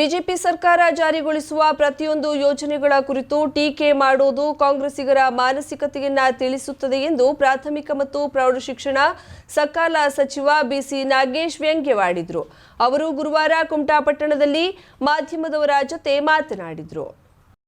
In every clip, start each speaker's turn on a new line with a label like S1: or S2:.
S1: BJP ಸರ್ಕಾರ ಜಾರಿಗೊಳಿಸುವ ಪ್ರತಿಯೊಂದು ಯೋಜನೆಗಳ ಕುರಿತು ಟೀಕೆ ಮಾಡುವುದು ಕಾಂಗ್ರೆಸ್ಸಿಗರ ಮಾನಸಿಕತೆಯನ್ನ ತಿಳಿಸುತ್ತದೆ ಎಂದು ಪ್ರಾಥಮಿಕ ಮತ್ತು ಪ್ರೌಢಶಿಕ್ಷಣ ಸಕಾಲ ಸಚಿವ ಬಿಸಿ ನಾಗೇಶ್ ವ್ಯಂಗ್ಯವಾಡಿದರು. ಅವರು ಗುರುವಾರ ಕುಮಟಾಪಟ್ಟಣದಲ್ಲಿ ಮಾಧ್ಯಮದವರ ಜೊತೆ ಮಾತನಾಡಿದರು.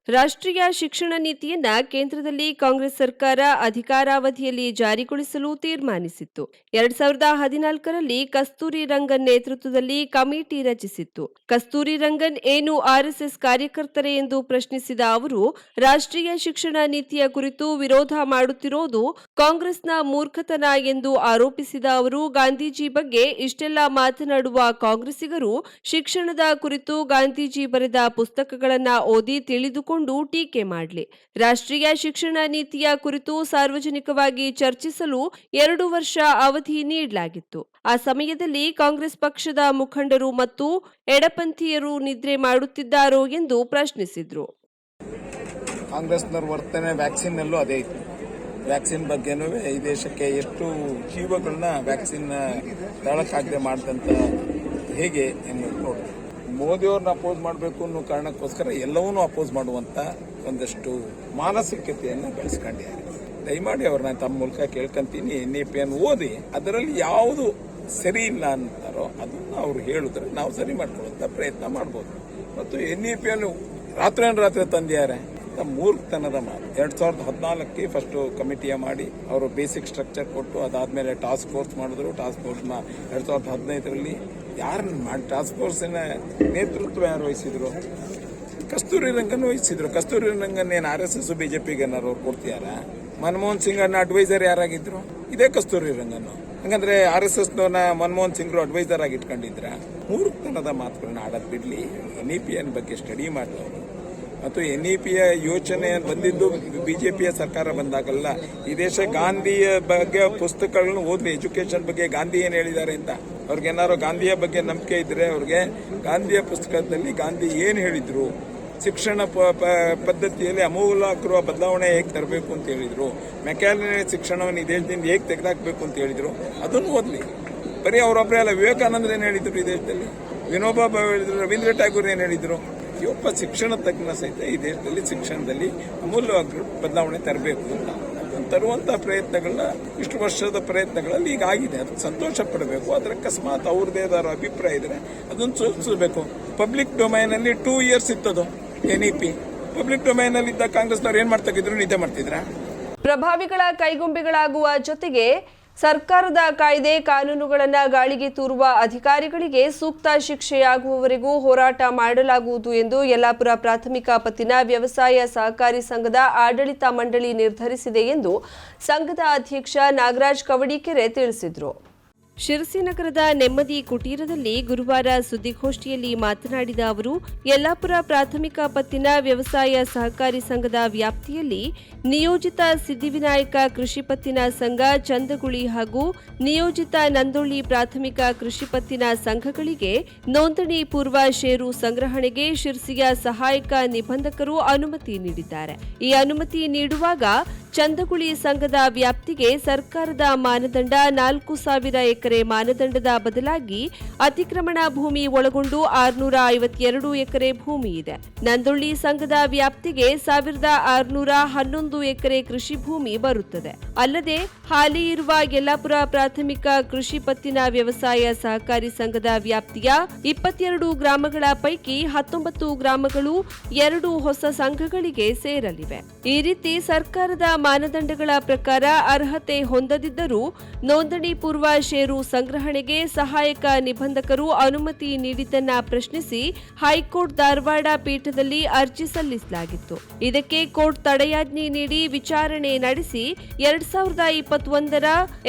S1: ರಾಷ್ಟ್ರೀಯ ಶಿಕ್ಷಣ ನೀತಿಯನ್ನ ಕೇಂದ್ರದಲ್ಲಿ ಕಾಂಗ್ರೆಸ್ ಸರ್ಕಾರ ಅಧಿಕಾರಾವಧಿಯಲ್ಲಿ ಜಾರಿಗೊಳಿಸಲು ತೀರ್ಮಾನಿಸಿತ್ತು. ಎರಡ್ ಸಾವಿರದ ಹದಿನಾಲ್ಕರಲ್ಲಿ ಕಸ್ತೂರಿ ರಂಗನ್ ನೇತೃತ್ವದಲ್ಲಿ ಕಮಿಟಿ ರಚಿಸಿತ್ತು. ಕಸ್ತೂರಿ ರಂಗನ್ ಏನು ಆರ್ಎಸ್ಎಸ್ ಕಾರ್ಯಕರ್ತರೇ ಎಂದು ಪ್ರಶ್ನಿಸಿದ ಅವರು, ರಾಷ್ಟ್ರೀಯ ಶಿಕ್ಷಣ ನೀತಿಯ ಕುರಿತು ವಿರೋಧ ಮಾಡುತ್ತಿರೋದು ಕಾಂಗ್ರೆಸ್ನ ಮೂರ್ಖತನ ಎಂದು ಆರೋಪಿಸಿದ ಅವರು, ಗಾಂಧೀಜಿ ಬಗ್ಗೆ ಇಷ್ಟೆಲ್ಲ ಮಾತನಾಡುವ ಕಾಂಗ್ರೆಸ್ಸಿಗರು ಶಿಕ್ಷಣದ ಕುರಿತು ಗಾಂಧೀಜಿ ಬರೆದ ಪುಸ್ತಕಗಳನ್ನ ಓದಿ ತಿಳಿದುಕೊಂಡು ಟೀಕೆ ಮಾಡಲಿ. ರಾಷ್ಟ್ರೀಯ ಶಿಕ್ಷಣ ನೀತಿಯ ಕುರಿತು ಸಾರ್ವಜನಿಕವಾಗಿ ಚರ್ಚಿಸಲು ಎರಡು ವರ್ಷ ಅವಧಿ ನೀಡಲಾಗಿತ್ತು. ಆ ಸಮಯದಲ್ಲಿ ಕಾಂಗ್ರೆಸ್ ಪಕ್ಷದ ಮುಖಂಡರು ಮತ್ತು ಎಡಪಂಥೀಯರು ನಿದ್ರೆ ಮಾಡುತ್ತಿದ್ದಾರೋ ಎಂದು ಪ್ರಶ್ನಿಸಿದ್ರು.
S2: ಕಾಂಗ್ರೆಸ್ನವ್ರ ವರ್ತನೆ ವ್ಯಾಕ್ಸಿನ್ನಲ್ಲೂ ಅದೇ ಇತ್ತು. ವ್ಯಾಕ್ಸಿನ್ ಬಗ್ಗೆನೂ ಈ ದೇಶಕ್ಕೆ ಎಷ್ಟು ಜೀವಗಳನ್ನ ವ್ಯಾಕ್ಸಿನ್ ತಗೊಳಕ್ಕಾಗದೆ ಮಾಡಿದಂತ ಹೇಗೆ ಎನ್ನುವುದು ನೋಡಿ ಮೋದಿಯವ್ರನ್ನ ಅಪೋಸ್ ಮಾಡಬೇಕು ಅನ್ನೋ ಕಾರಣಕ್ಕೋಸ್ಕರ ಎಲ್ಲವನ್ನೂ ಅಪೋಸ್ ಮಾಡುವಂತ ಒಂದಷ್ಟು ಮಾನಸಿಕತೆಯನ್ನು ಬೆಳೆಸ್ಕೊಂಡಿದ್ದಾರೆ ದಯಮಾಡಿ ಅವ್ರನ್ನ ತಮ್ಮ ಮೂಲಕ ಕೇಳ್ಕೊಂತೀನಿ. ಎನ್ ಇ ಪಿಯನ್ನು ಓದಿ ಅದರಲ್ಲಿ ಯಾವುದು ಸರಿ ಇಲ್ಲ ಅಂತಾರೋ ಅದನ್ನು ಅವ್ರು ಹೇಳಿದ್ರೆ ನಾವು ಸರಿ ಮಾಡ್ಕೊಳ್ಳುವಂತ ಪ್ರಯತ್ನ ಮಾಡ್ಬೋದು. ಮತ್ತು ಎನ್ ಇ ಪಿಯನ್ನು ರಾತ್ರಿ ರಾತ್ರಿ ತಂದಿದ್ದಾರೆ. ಮೂರ್ಖತನದ ಮಾತು. ಎರಡ್ ಸಾವಿರದ ಹದಿನಾಲ್ಕಕ್ಕೆ ಫಸ್ಟ್ ಕಮಿಟಿಯ ಮಾಡಿ ಅವರು ಬೇಸಿಕ್ ಸ್ಟ್ರಕ್ಚರ್ ಕೊಟ್ಟು ಅದಾದ್ಮೇಲೆ ಟಾಸ್ಕ್ ಫೋರ್ಸ್ ಮಾಡಿದ್ರು. ಟಾಸ್ಕ್ ಫೋರ್ಸ್ನ ಎರಡ್ ಸಾವಿರದ ಹದಿನೈದರಲ್ಲಿ ಯಾರನ್ನ ಮಾಡಿ? ಟಾಸ್ಕ್ ಫೋರ್ಸಿನ ನೇತೃತ್ವ ಯಾರು ವಹಿಸಿದ್ರು? ಕಸ್ತೂರಿ ರಂಗನ್ ವಹಿಸಿದ್ರು. ಕಸ್ತೂರಿ ರಂಗನ್ ಏನು ಆರ್ ಎಸ್ ಎಸ್ ಬಿಜೆಪಿಗೆ ಏನಾರು ಕೊಡ್ತಿದಾರ? ಮನಮೋಹನ್ ಸಿಂಗ್ ಅನ್ನ ಅಡ್ವೈಸರ್ ಯಾರಾಗಿದ್ರು? ಇದೇ ಕಸ್ತೂರಿ ರಂಗನ್. ಹಂಗಂದ್ರೆ ಆರ್ ಎಸ್ ಎಸ್ ಮನಮೋಹನ್ ಸಿಂಗ್ರು ಅಡ್ವೈಸರ್ ಆಗಿ ಇಟ್ಕೊಂಡಿದ್ರ ಮೂರ್ಖತನದ ಮಾತುಗಳನ್ನ ಆಡೋದ್ ಬಿಡ್ಲಿ. ಎನ್ ಇ ಪಿ ಎನ್ ಬಗ್ಗೆ ಸ್ಟಡಿ ಮಾಡಿದವರು. ಮತ್ತು ಎನ್ ಇ ಪಿಯ ಯೋಚನೆ ಬಂದಿದ್ದು ಬಿಜೆಪಿಯ ಸರ್ಕಾರ ಬಂದಾಗಲ್ಲ. ಈ ದೇಶ ಗಾಂಧಿಯ ಬಗ್ಗೆ ಪುಸ್ತಕಗಳನ್ನು ಓದಲಿ ಎಜುಕೇಶನ್ ಬಗ್ಗೆ ಗಾಂಧಿ ಏನು ಹೇಳಿದ್ದಾರೆ ಅಂತ. ಅವ್ರಿಗೆ ಏನಾದ್ರು ಗಾಂಧಿಯ ಬಗ್ಗೆ ನಂಬಿಕೆ ಇದ್ರೆ ಅವ್ರಿಗೆ ಗಾಂಧಿಯ ಪುಸ್ತಕದಲ್ಲಿ ಗಾಂಧಿ ಏನು ಹೇಳಿದ್ರು, ಶಿಕ್ಷಣ ಪದ್ಧತಿಯಲ್ಲಿ ಅಮೂಲಾಗಿರುವ ಬದಲಾವಣೆ ಹೇಗೆ ತರಬೇಕು ಅಂತ ಹೇಳಿದ್ರು ಮೆಕ್ಯಾನಿಕ್ ಶಿಕ್ಷಣವನ್ನು ಈ ದೇಶದಿಂದ ಹೇಗೆ ತೆಗೆದಾಕಬೇಕು ಅಂತ ಹೇಳಿದ್ರು, ಅದನ್ನು ಓದಲಿ. ಬರೀ ಅವರೊಬ್ಬರೇ ಅಲ್ಲ, ವಿವೇಕಾನಂದ ಏನು ಹೇಳಿದ್ರು ಈ ದೇಶದಲ್ಲಿ? ವಿನೋಬಾ ಭಾವೆ ಹೇಳಿದ್ರು, ರವೀಂದ್ರ ಟ್ಯಾಗೂರ್ ಏನು ಹೇಳಿದ್ರು? ಒಬ್ಬ ಶಿಕ್ಷಣ ತಜ್ಞ ಸಹಿತ ಈ ದೇಶದಲ್ಲಿ ಶಿಕ್ಷಣದಲ್ಲಿ ಅಮೂಲ್ಯವಾಗಿ ಬದಲಾವಣೆ ತರಬೇಕು ಅಂತ. ತರುವಂತ ಪ್ರಯತ್ನಗಳನ್ನ, ಇಷ್ಟು ವರ್ಷದ ಪ್ರಯತ್ನಗಳಲ್ಲಿ ಈಗ ಆಗಿದೆ. ಅದಕ್ಕೆ ಸಂತೋಷ ಪಡಬೇಕು. ಅದರ ಅಕಸ್ಮಾತ್ ಅವ್ರದ್ದೇ ಆದ ಅಭಿಪ್ರಾಯ ಇದ್ರೆ ಅದನ್ನು ಸೂಚಿಸಬೇಕು ಪಬ್ಲಿಕ್ ಡೊಮೈನ್ ಅಲ್ಲಿ two years ಇತ್ತದು N E P public domain ಅಲ್ಲಿ ಇದ್ದ ಕಾಂಗ್ರೆಸ್ನವ್ರು ಏನ್ ಮಾಡ್ತಾ ಇದ್ರು? ನಿದ್ದೆ ಮಾಡ್ತಿದ್ರ?
S1: ಪ್ರಭಾವಿಗಳ ಕೈಗುಂಬಿಗಳಾಗುವ ಜೊತೆಗೆ ಸರ್ಕಾರದ ಕಾಯ್ದೆ ಕಾನೂನುಗಳನ್ನು ಗಾಳಿಗೆ ತೂರುವ ಅಧಿಕಾರಿಗಳಿಗೆ ಸೂಕ್ತ ಶಿಕ್ಷೆಯಾಗುವವರೆಗೂ ಹೋರಾಟ ಮಾಡಲಾಗುವುದು ಎಂದು ಯಲ್ಲಾಪುರ ಪ್ರಾಥಮಿಕ ಪತ್ತಿನ ವ್ಯವಸಾಯ ಸಹಕಾರಿ ಸಂಘದ ಆಡಳಿತ ಮಂಡಳಿ ನಿರ್ಧರಿಸಿದೆ ಎಂದು ಸಂಘದ ಅಧ್ಯಕ್ಷ ನಾಗರಾಜ್ ಕವಡಿಕೆರೆ ತಿಳಿಸಿದರು. ಶಿರಸಿ ನಗರದ ನೆಮ್ಮದಿ ಕುಟೀರದಲ್ಲಿ ಗುರುವಾರ ಸುದ್ದಿಗೋಷ್ಠಿಯಲ್ಲಿ ಮಾತನಾಡಿದ ಅವರು, ಯಲ್ಲಾಪುರ ಪ್ರಾಥಮಿಕ ಪತ್ತಿನ ವ್ಯವಸಾಯ ಸಹಕಾರಿ ಸಂಘದ ವ್ಯಾಪ್ತಿಯಲ್ಲಿ ನಿಯೋಜಿತ ಸಿದ್ದಿವಿನಾಯಕ ಕೃಷಿ ಪತ್ತಿನ ಸಂಘ ಚಂದಗುಳಿ ಹಾಗೂ ನಿಯೋಜಿತ ನಂದೊಳ್ಳಿ ಪ್ರಾಥಮಿಕ ಕೃಷಿ ಪತ್ತಿನ ಸಂಘಗಳಿಗೆ ನೋಂದಣಿ ಪೂರ್ವ ಷೇರು ಸಂಗ್ರಹಣೆಗೆ ಶಿರಸಿಯ ಸಹಾಯಕ ನಿಬಂಧಕರು ಅನುಮತಿ ನೀಡಿದ್ದಾರೆ. ಈ ಅನುಮತಿ ನೀಡುವಾಗ ಚಂದಗುಳಿ ಸಂಘದ ವ್ಯಾಪ್ತಿಗೆ ಸರ್ಕಾರದ ಮಾನದಂಡ ನಾಲ್ಕು ಸಾವಿರ ಎಕರೆ ಮಾನದಂಡದ ಬದಲಾಗಿ ಅತಿಕ್ರಮಣ ಭೂಮಿ ಒಳಗೊಂಡು ಆರುನೂರ ಐವತ್ತೆರಡು ಎಕರೆ ಭೂಮಿ ಇದೆ. ನಂದೊಳ್ಳಿ ಸಂಘದ ವ್ಯಾಪ್ತಿಗೆ ಸಾವಿರದ ಆರುನೂರ ಹನ್ನೊಂದು ಎಕರೆ ಕೃಷಿ ಭೂಮಿ ಬರುತ್ತದೆ. ಅಲ್ಲದೆ ಹಾಲಿ ಇರುವ ಯಲ್ಲಾಪುರ ಪ್ರಾಥಮಿಕ ಕೃಷಿ ಪತ್ತಿನ ವ್ಯವಸಾಯ ಸಹಕಾರಿ ಸಂಘದ ವ್ಯಾಪ್ತಿಯ ಇಪ್ಪತ್ತೆರಡು ಗ್ರಾಮಗಳ ಪೈಕಿ ಹತ್ತೊಂಬತ್ತು ಗ್ರಾಮಗಳು ಎರಡು ಹೊಸ ಸಂಘಗಳಿಗೆ ಸೇರಲಿವೆ. ಈ ರೀತಿ ಸರ್ಕಾರದ ಮಾನದಂಡಗಳ ಪ್ರಕಾರ ಅರ್ಹತೆ ಹೊಂದದಿದ್ದರೂ ನೋಂದಣಿ ಪೂರ್ವ ಷೇರು ಸಂಗ್ರಹಣೆಗೆ ಸಹಾಯಕ ನಿಬಂಧಕರು ಅನುಮತಿ ನೀಡಿದ್ದನ್ನ ಪ್ರಶ್ನಿಸಿ ಹೈಕೋರ್ಟ್ ಧಾರವಾಡ ಪೀಠದಲ್ಲಿ ಅರ್ಜಿ ಸಲ್ಲಿಸಲಾಗಿತ್ತು. ಇದಕ್ಕೆ ಕೋರ್ಟ್ ತಡೆಯಾಜ್ಞೆ ನೀಡಿ ವಿಚಾರಣೆ ನಡೆಸಿ ಎರಡ್ ಸಾವಿರದ ಇಪ್ಪತ್ತೊಂದರ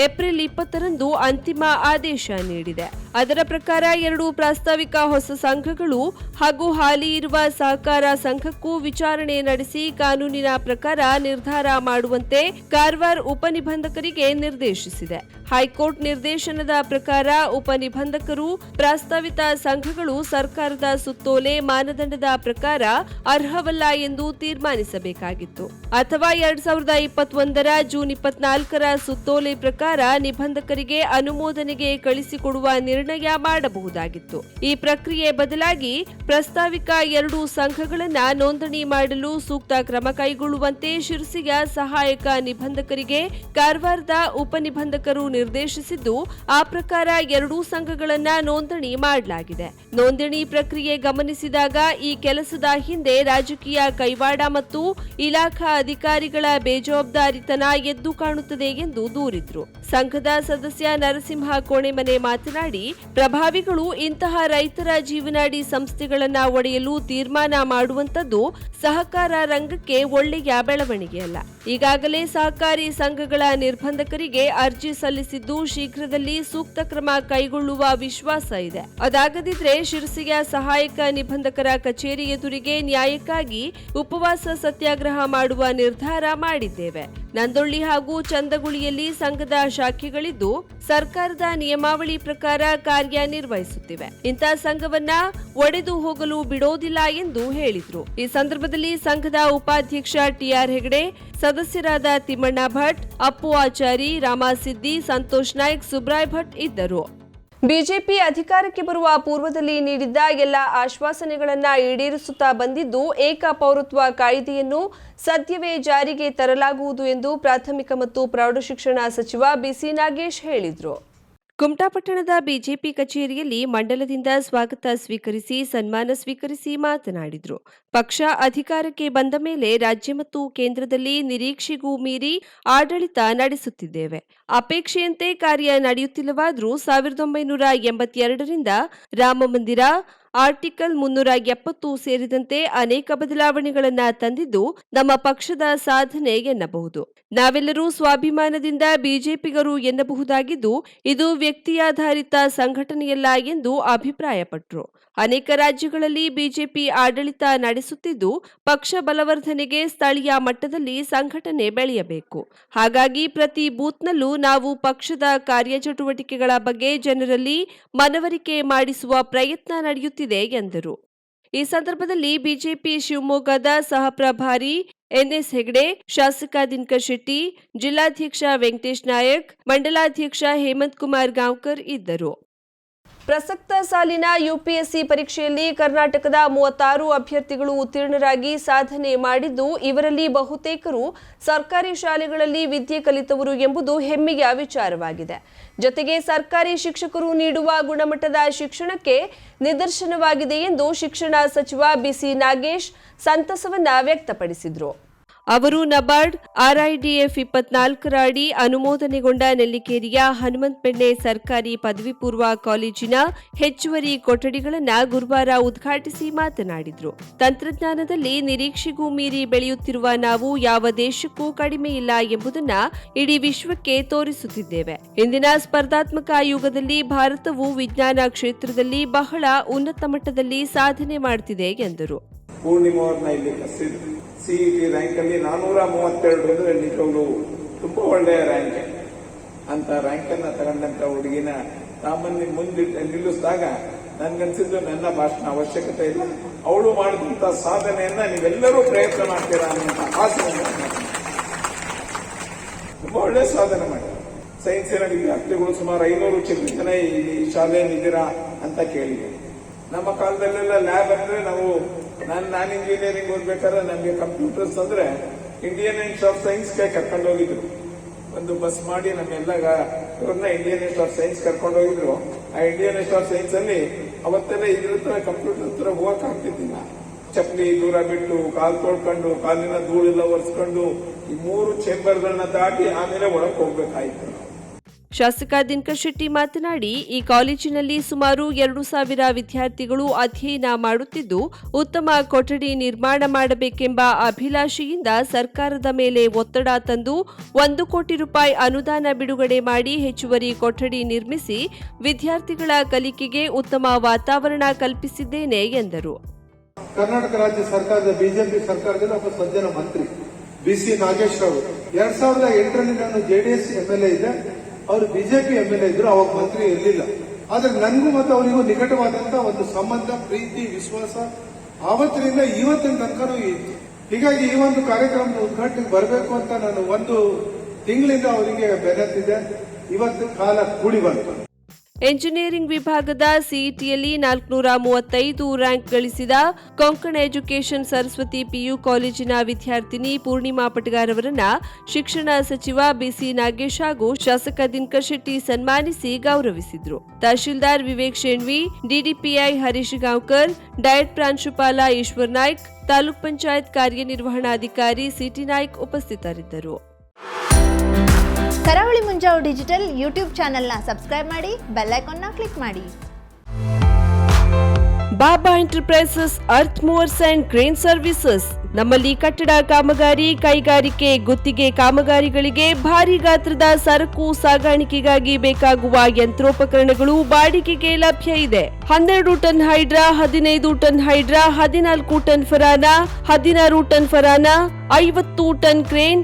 S1: ಏಪ್ರಿಲ್ ಇಪ್ಪತ್ತರಂದು ಅಂತಿಮ ಆದೇಶ ನೀಡಿದೆ. ಅದರ ಪ್ರಕಾರ ಎರಡು ಪ್ರಾಸ್ತಾವಿಕ ಹೊಸ ಸಂಘಗಳು ಹಾಗೂ ಹಾಲಿ ಇರುವ ಸಹಕಾರ ಸಂಘಕ್ಕೂ ವಿಚಾರಣೆ ನಡೆಸಿ ಕಾನೂನಿನ ಪ್ರಕಾರ ನಿರ್ಧಾರ ಮಾಡುವ ಮಾಡುವಂತೆ ಕಾರವಾರ ಉಪನಿಬಂಧಕರಿಗೆ ನಿರ್ದೇಶಿಸಿದೆ. ಹೈಕೋರ್ಟ್ ನಿರ್ದೇಶನದ ಪ್ರಕಾರ ಉಪನಿಬಂಧಕರು ಪ್ರಸ್ತಾವಿತ ಸಂಘಗಳು ಸರ್ಕಾರದ ಸುತ್ತೋಲೆ ಮಾನದಂಡದ ಪ್ರಕಾರ ಅರ್ಹವಲ್ಲ ಎಂದು ತೀರ್ಮಾನಿಸಬೇಕಾಗಿತ್ತು. ಅಥವಾ ಎರಡ್ ಸಾವಿರದ ಇಪ್ಪತ್ತೊಂದರ ಜೂನ್ ಇಪ್ಪತ್ನಾಲ್ಕರ ಸುತ್ತೋಲೆ ಪ್ರಕಾರ ನಿಬಂಧಕರಿಗೆ ಅನುಮೋದನೆಗೆ ಕಳಿಸಿಕೊಡುವ ನಿರ್ಣಯ ಮಾಡಬಹುದಾಗಿತ್ತು. ಈ ಪ್ರಕ್ರಿಯೆ ಬದಲಾಗಿ ಪ್ರಸ್ತಾವಿಕ ಎರಡು ಸಂಘಗಳನ್ನ ನೋಂದಣಿ ಮಾಡಲು ಸೂಕ್ತ ಕ್ರಮ ಕೈಗೊಳ್ಳುವಂತೆ ಶಿರಸಿಯ ಸಹಾಯಕ ನಿಬಂಧಕರಿಗೆ ಕಾರವಾರದ ಉಪನಿಬಂಧಕರು ನಿರ್ದೇಶಿಸಿದ್ದು, ಆ ಪ್ರಕಾರ ಎರಡೂ ಸಂಘಗಳನ್ನ ನೋಂದಣಿ ಮಾಡಲಾಗಿದೆ. ನೋಂದಣಿ ಪ್ರಕ್ರಿಯೆ ಗಮನಿಸಿದಾಗ ಈ ಕೆಲಸದ ಹಿಂದೆ ರಾಜಕೀಯ ಕೈವಾಡ ಮತ್ತು ಇಲಾಖಾ ಅಧಿಕಾರಿಗಳ ಬೇಜವಾಬ್ದಾರಿತನ ಎದ್ದು ಕಾಣುತ್ತದೆ ಎಂದು ದೂರಿದ್ರು. ಸಂಘದ ಸದಸ್ಯ ನರಸಿಂಹ ಕೋಣೆಮನೆ ಮಾತನಾಡಿ, ಪ್ರಭಾವಿಗಳು ಇಂತಹ ರೈತರ ಜೀವನಾಡಿ ಸಂಸ್ಥೆಗಳನ್ನ ಒಡೆಯಲು ತೀರ್ಮಾನ ಮಾಡುವಂತದ್ದು ಸಹಕಾರ ರಂಗಕ್ಕೆ ಒಳ್ಳೆಯ ಬೆಳವಣಿಗೆಯಲ್ಲ. ಈಗಾಗಲೇ ಸಹಕಾರಿ ಸಂಘಗಳ ನಿರ್ಬಂಧಕರಿಗೆ ಅರ್ಜಿ ಸಲ್ಲಿಸಿದ್ದು ಶೀಘ್ರದಲ್ಲಿ ಸೂಕ್ತ ಕ್ರಮ ಕೈಗೊಳ್ಳುವ ವಿಶ್ವಾಸ ಇದೆ. ಅದಾಗದಿದ್ರೆ ಶಿರಸಿಯ ಸಹಾಯಕ ನಿಬಂಧಕರ ಕಚೇರಿ ಎದುರಿಗೆ ನ್ಯಾಯಕ್ಕಾಗಿ ಉಪವಾಸ ಸತ್ಯಾಗ್ರಹ ಮಾಡುವ ನಿರ್ಧಾರ ಮಾಡಿದ್ದೇವೆ. ನಂದೊಳ್ಳಿ ಹಾಗೂ ಚಂದಗುಳಿಯಲ್ಲಿ ಸಂಘದ ಶಾಖೆಗಳಿದ್ದು ಸರ್ಕಾರದ ನಿಯಮಾವಳಿ ಪ್ರಕಾರ ಕಾರ್ಯನಿರ್ವಹಿಸುತ್ತಿವೆ. ಇಂಥ ಸಂಘವನ್ನ ಒಡೆದು ಹೋಗಲು ಬಿಡೋದಿಲ್ಲ ಎಂದು ಹೇಳಿದರು. ಈ ಸಂದರ್ಭದಲ್ಲಿ ಸಂಘದ ಉಪಾಧ್ಯಕ್ಷ ಟಿಆರ್ ಹೆಗಡೆ, ಸದಸ್ಯರಾದ ತಿಮ್ಮಣ್ಣ ಭಟ್, ಅಪ್ಪು ಆಚಾರಿ ರಾಮಾಸಿದ್ದಿ ಸಂತೋಷ್ ನಾಯ್ಕ್, ಸುಬ್ರಾಯ್ ಭಟ್ ಇದ್ದರು. ಬಿಜೆಪಿ ಅಧಿಕಾರಕ್ಕೆ ಬರುವ ಪೂರ್ವದಲ್ಲಿ ನೀಡಿದ್ದ ಎಲ್ಲ ಆಶ್ವಾಸನೆಗಳನ್ನು ಈಡೇರಿಸುತ್ತಾ ಬಂದಿದ್ದು ಏಕ ಪೌರತ್ವ ಕಾಯ್ದೆಯನ್ನು ಸದ್ಯವೇ ಜಾರಿಗೆ ತರಲಾಗುವುದು ಎಂದು ಪ್ರಾಥಮಿಕ ಮತ್ತು ಪ್ರೌಢಶಿಕ್ಷಣ ಸಚಿವ ಬಿಸಿ ನಾಗೇಶ್ ಹೇಳಿದರು. ಕುಮಟಾ ಪಟ್ಟಣದ ಬಿಜೆಪಿ ಕಚೇರಿಯಲ್ಲಿ ಮಂಡಲದಿಂದ ಸ್ವಾಗತ ಸ್ವೀಕರಿಸಿ ಸನ್ಮಾನ ಸ್ವೀಕರಿಸಿ ಮಾತನಾಡಿದರು. ಪಕ್ಷ ಅಧಿಕಾರಕ್ಕೆ ಬಂದ ಮೇಲೆ ರಾಜ್ಯ ಮತ್ತು ಕೇಂದ್ರದಲ್ಲಿ ನಿರೀಕ್ಷೆಗೂ ಮೀರಿ ಆಡಳಿತ ನಡೆಸುತ್ತಿದ್ದೇವೆ. ಅಪೇಕ್ಷೆಯಂತೆ ಕಾರ್ಯ ನಡೆಯುತ್ತಿಲ್ಲವಾದರೂ ಸಾವಿರದ ಒಂಬೈನೂರ ಎಂಬತ್ತೆರಡರಿಂದ ರಾಮ ಮಂದಿರ ಆರ್ಟಿಕಲ್ ಮುನ್ನೂರ ಎಪ್ಪತ್ತು ಸೇರಿದಂತೆ ಅನೇಕ ಬದಲಾವಣೆಗಳನ್ನ ತಂದಿದ್ದು ನಮ್ಮ ಪಕ್ಷದ ಸಾಧನೆ ಎನ್ನಬಹುದು. ನಾವೆಲ್ಲರೂ ಸ್ವಾಭಿಮಾನದಿಂದ ಬಿಜೆಪಿಗರು ಎನ್ನಬಹುದಾಗಿದ್ದು ಇದು ವ್ಯಕ್ತಿಯಾಧಾರಿತ ಸಂಘಟನೆಯಲ್ಲ ಎಂದು ಅಭಿಪ್ರಾಯಪಟ್ಟರು ಅನೇಕ ರಾಜ್ಯಗಳಲ್ಲಿ ಬಿಜೆಪಿ ಆಡಳಿತ ನಡೆಸುತ್ತಿದ್ದು, ಪಕ್ಷ ಬಲವರ್ಧನೆಗೆ ಸ್ಥಳೀಯ ಮಟ್ಟದಲ್ಲಿ ಸಂಘಟನೆ ಬೆಳೆಯಬೇಕು. ಹಾಗಾಗಿ ಪ್ರತಿ ಬೂತ್ನಲ್ಲೂ ನಾವು ಪಕ್ಷದ ಕಾರ್ಯಚಟುವಟಿಕೆಗಳ ಬಗ್ಗೆ ಜನರಲ್ಲಿ ಮನವರಿಕೆ ಮಾಡಿಸುವ ಪ್ರಯತ್ನ ನಡೆಯುತ್ತಿದೆ, ಎಂದರು. ಈ ಸಂದರ್ಭದಲ್ಲಿ ಬಿಜೆಪಿ ಶಿವಮೊಗ್ಗದ ಸಹ ಪ್ರಭಾರಿ ಎನ್ಎಸ್ ಹೆಗಡೆ, ಶಾಸಕ ದಿನಕರ್ ಶೆಟ್ಟಿ, ಜಿಲ್ಲಾಧ್ಯಕ್ಷ ವೆಂಕಟೇಶ್ ನಾಯಕ್, ಮಂಡಲಾಧ್ಯಕ್ಷ ಹೇಮಂತ್ ಕುಮಾರ್ ಗಾಂವ್ಕರ್ ಇದ್ದರು. ಪ್ರಸಕ್ತ ಸಾಲಿನ ಯುಪಿಎಸ್ಸಿ ಪರೀಕ್ಷೆಯಲ್ಲಿ ಕರ್ನಾಟಕದ ಮೂವತ್ತಾರು ಅಭ್ಯರ್ಥಿಗಳು ಉತ್ತೀರ್ಣರಾಗಿ ಸಾಧನೆ ಮಾಡಿದ್ದು, ಇವರಲ್ಲಿ ಬಹುತೇಕರು ಸರ್ಕಾರಿ ಶಾಲೆಗಳಲ್ಲಿ ವಿದ್ಯೆ ಕಲಿತವರು ಎಂಬುದು ಹೆಮ್ಮೆಯ ವಿಚಾರವಾಗಿದೆ. ಜೊತೆಗೆ ಸರ್ಕಾರಿ ಶಿಕ್ಷಕರು ನೀಡುವ ಗುಣಮಟ್ಟದ ಶಿಕ್ಷಣಕ್ಕೆ ನಿದರ್ಶನವಾಗಿದೆ ಎಂದು ಶಿಕ್ಷಣ ಸಚಿವ ಬಿಸಿ ನಾಗೇಶ್ ಸಂತಸವನ್ನ ವ್ಯಕ್ತಪಡಿಸಿದರು. ಅವರು ನಬಾರ್ಡ್, ಆರ್ಐಡಿಎಫ್ ಇಪ್ಪತ್ನಾಲ್ಕರ ಅಡಿ ಅನುಮೋದನೆಗೊಂಡ ನೆಲ್ಲಿಕೇರಿಯ ಹನುಮಂತ್ ಬೆಣ್ಣೆ ಸರ್ಕಾರಿ ಪದವಿ ಪೂರ್ವ ಕಾಲೇಜಿನ ಹೆಚ್ಚುವರಿ ಕೊಠಡಿಗಳನ್ನು ಗುರುವಾರ ಉದ್ಘಾಟಿಸಿ ಮಾತನಾಡಿದರು. ತಂತ್ರಜ್ಞಾನದಲ್ಲಿ ನಿರೀಕ್ಷೆಗೂ ಮೀರಿ ಬೆಳೆಯುತ್ತಿರುವ ನಾವು ಯಾವ ದೇಶಕ್ಕೂ ಕಡಿಮೆ ಇಲ್ಲ ಎಂಬುದನ್ನ ಇಡೀ ವಿಶ್ವಕ್ಕೆ ತೋರಿಸುತ್ತಿದ್ದೇವೆ. ಇಂದಿನ ಸ್ಪರ್ಧಾತ್ಮಕ ಯುಗದಲ್ಲಿ ಭಾರತವು ವಿಜ್ಞಾನ ಕ್ಷೇತ್ರದಲ್ಲಿ ಬಹಳ ಉನ್ನತ ಮಟ್ಟದಲ್ಲಿ ಸಾಧನೆ ಮಾಡುತ್ತಿದೆ ಎಂದರು.
S3: ಪೂರ್ಣಿಮಾ ಇಲ್ಲಿ ಕರೆಸಿದ್ರು ಸಿಇಟಿ ರ್ಯಾಂಕ್ ಅಲ್ಲಿ ನಾನೂರ ಮೂವತ್ತೆರಡು ಅಂದ್ರೆ ನಿಜವಾಗ್ಲು ತುಂಬಾ ಒಳ್ಳೆಯ ರ್ಯಾಂಕ್ ಅಂತ ರ್ಯಾಂಕ್ ಅನ್ನ ತಗೊಂಡಂತ ಹುಡುಗಿನ ಸಾಮಾನ್ಯ ಮುಂದಿಟ್ಟು ನಿಲ್ಲಿಸಿದಾಗ ನನ್ಗನ್ಸಿದ್ದು ನನ್ನ ಭಾಷಣ ಅವಶ್ಯಕತೆ ಇಲ್ಲ. ಅವಳು ಮಾಡಿದಂತ ಸಾಧನೆಯನ್ನ ನೀವೆಲ್ಲರೂ ಪ್ರಯತ್ನ ಮಾಡ್ತೀರಾ ಅನ್ನೋ ಆಸೆ ತುಂಬಾ ಒಳ್ಳೆ ಸಾಧನೆ ಮಾಡಿ. ಸೈನ್ಸಿನ ವಿದ್ಯಾರ್ಥಿಗಳು ಸುಮಾರು ಐನೂರು ಚಿಕ್ಕ ಜನ ಇಲ್ಲಿ ಶಾಲೆಯಲ್ಲಿ ಇದ್ದೀರಾ ಅಂತ ಕೇಳಿದೆ. ನಮ್ಮ ಕಾಲದಲ್ಲೆಲ್ಲ ಲ್ಯಾಬ್ ಅಂದ್ರೆ ನಾವು ನಾನು ನಾನು ಇಂಜಿನಿಯರಿಂಗ್ ಓದ್ಬೇಕಾದ್ರೆ ನನಗೆ ಕಂಪ್ಯೂಟರ್ಸ್ ಅಂದ್ರೆ ಇಂಡಿಯನ್ ಇನ್ಸ್ಟಿಟ್ಯೂಟ್ ಆಫ್ ಸೈನ್ಸ್ಗೆ ಕರ್ಕೊಂಡು ಹೋಗಿದ್ರು. ಒಂದು ಬಸ್ ಮಾಡಿ ನಮ್ಮೆಲ್ಲ ಇವ್ರನ್ನ ಇಂಡಿಯನ್ ಇನ್ಸ್ಟಿಟ್ಯೂಟ್ ಆಫ್ ಸೈನ್ಸ್ ಕರ್ಕೊಂಡು ಹೋಗಿದ್ರು. ಆ ಇಂಡಿಯನ್ ಇನ್ಸ್ಟಿಟ್ಯೂಟ್ ಆಫ್ ಸೈನ್ಸ್ ಅಲ್ಲಿ ಅವತ್ತೆಲ್ಲ ಇದ್ರ ಹತ್ರ ಕಂಪ್ಯೂಟರ್ ಹತ್ರ ಹೋಗಕ್ ಆಗ್ತಿದ್ದಿಲ್ಲ. ಚಪ್ಪಲಿ ದೂರ ಬಿಟ್ಟು ಕಾಲ್ ತೊಳ್ಕೊಂಡು, ಕಾಲಿನ ಧೂಳೆಲ್ಲ ಒರೆಸ್ಕೊಂಡು ಈ ಮೂರು ಚೇಂಬರ್ಗಳನ್ನ ದಾಟಿ ಆಮೇಲೆ ಒಳಗೆ ಹೋಗ್ಬೇಕಾಯ್ತು.
S1: ಶಾಸಕ ದಿನಕರ್ ಶೆಟ್ಟಿ ಮಾತನಾಡಿ, ಈ ಕಾಲೇಜಿನಲ್ಲಿ ಸುಮಾರು ಎರಡು ಸಾವಿರ ವಿದ್ಯಾರ್ಥಿಗಳು ಅಧ್ಯಯನ ಮಾಡುತ್ತಿದ್ದು, ಉತ್ತಮ ಕೊಠಡಿ ನಿರ್ಮಾಣ ಮಾಡಬೇಕೆಂಬ ಅಭಿಲಾಷೆಯಿಂದ ಸರ್ಕಾರದ ಮೇಲೆ ಒತ್ತಡ ತಂದು ಒಂದು ಕೋಟಿ ರೂಪಾಯಿ ಅನುದಾನ ಬಿಡುಗಡೆ ಮಾಡಿ ಹೆಚ್ಚುವರಿ ಕೊಠಡಿ ನಿರ್ಮಿಸಿ ವಿದ್ಯಾರ್ಥಿಗಳ ಕಲಿಕೆಗೆ ಉತ್ತಮ ವಾತಾವರಣ ಕಲ್ಪಿಸಿದ್ದೇನೆ ಎಂದರು.
S4: ಕರ್ನಾಟಕ ರಾಜ್ಯ ಸರ್ಕಾರದ, ಬಿಜೆಪಿ ಸರ್ಕಾರದಲ್ಲಿ ಒಬ್ಬ ಸಜ್ಜನ ಮಂತ್ರಿ, ಬಿ ಸಿ ನಾಗೇಶ್ ಅವರು ಎರಡ್ ಸಾವಿರದ ಎಂಟರಲ್ಲಿ ನಾನು JDS D S M L A ಇದ್ದೆ. ಅವರು ಬಿಜೆಪಿ ಎಂ ಎಲ್ ಇದ್ರು, ಅವಾಗ ಮಂತ್ರಿ ಇರಲಿಲ್ಲ. ಆದ್ರೆ ನನಗೂ ಮತ್ತು ಅವರಿಗೂ ನಿಕಟವಾದಂತ ಒಂದು ಸಂಬಂಧ, ಪ್ರೀತಿ, ವಿಶ್ವಾಸ ಆವತ್ತಿನಿಂದ ಇವತ್ತಿನ ತನಕನೂ ಇತ್ತು ಹೀಗಾಗಿ ಈ ಒಂದು ಕಾರ್ಯಕ್ರಮದ ಉದ್ಘಾಟನೆಗೆ ಬರಬೇಕು ಅಂತ ನಾನು ಒಂದು ತಿಂಗಳಿಂದ ಅವರಿಗೆ ಬೆನ್ನತ್ತಿದ್ದೆ ಇವತ್ತು ಕಾಲ ಕೂಡಿ ಬಂತು.
S1: ಎಂಜಿನಿಯರಿಂಗ್ ವಿಭಾಗದ ಸಿಇಟಿಯಲ್ಲಿ ನಾಲ್ಕುನೂರ ಮೂವತ್ತೈದು ರ್ಯಾಂಕ್ ಗಳಿಸಿದ ಕೊಂಕಣ ಎಜುಕೇಷನ್ ಸರಸ್ವತಿ ಪಿಯು ಕಾಲೇಜಿನ ವಿದ್ಯಾರ್ಥಿನಿ ಪೂರ್ಣಿಮಾ ಪಟಗಾರ್ ಅವರನ್ನ ಶಿಕ್ಷಣ ಸಚಿವ ಬಿಸಿ ನಾಗೇಶ್ ಹಾಗೂ ಶಾಸಕ ದಿನಕರ್ ಶೆಟ್ಟಿ ಸನ್ಮಾನಿಸಿ ಗೌರವಿಸಿದ್ರು. ತಹಶೀಲ್ದಾರ್ ವಿವೇಕ್ ಶೇಣ್ವಿ, ಡಿಡಿಪಿಐ ಹರೀಶ್ ಗಾಂವ್ಕರ್, ಡಯಟ್ ಪ್ರಾಂಶುಪಾಲ ಈಶ್ವರ್ ನಾಯ್ಕ್, ತಾಲೂಕ್ ಪಂಚಾಯತ್ ಕಾರ್ಯನಿರ್ವಹಣಾಧಿಕಾರಿ ಸಿಟಿ ನಾಯ್ಕ್ ಉಪಸ್ಥಿತರಿದ್ದರು.
S5: ಕರಾವಳಿ ಮುಂಜಾವು ಡಿಜಿಟಲ್ ಯೂಟ್ಯೂಬ್ ಚಾನೆಲ್ನ ಸಬ್ಸ್ಕ್ರೈಬ್ ಮಾಡಿ ಬೆಲ್ಲೈಕಾನ್ನ ಕ್ಲಿಕ್ ಮಾಡಿ.
S1: Baba enterprises earth movers and crane services. ನಮ್ಮಲ್ಲಿ ಕಟ್ಟಡ ಕಾಮಗಾರಿ, ಕೈಗಾರಿಕೆ, ಗುತ್ತಿಗೆ ಕಾಮಗಾರಿಗಳಿಗೆ ಭಾರಿ ಗಾತ್ರದ ಸರಕು, ಸಾಗಾಣಿಕೆಗಾಗಿ ಬೇಕಾಗುವ ಯಂತ್ರೋಪಕರಣಗಳು ಬಾಡಿಗೆಗೆ ಲಭ್ಯ ಇದೆ. ಹನ್ನೆರಡು ಟನ್ ಹೈಡ್ರಾ, ಹದಿನೈದು ಟನ್ ಹೈಡ್ರಾ, ಹದಿನಾಲ್ಕು ಟನ್ ಫರಾನ, ಹದಿನಾರು ಟನ್ ಫರಾನ, ಐವತ್ತು ಟನ್ ಕ್ರೇನ್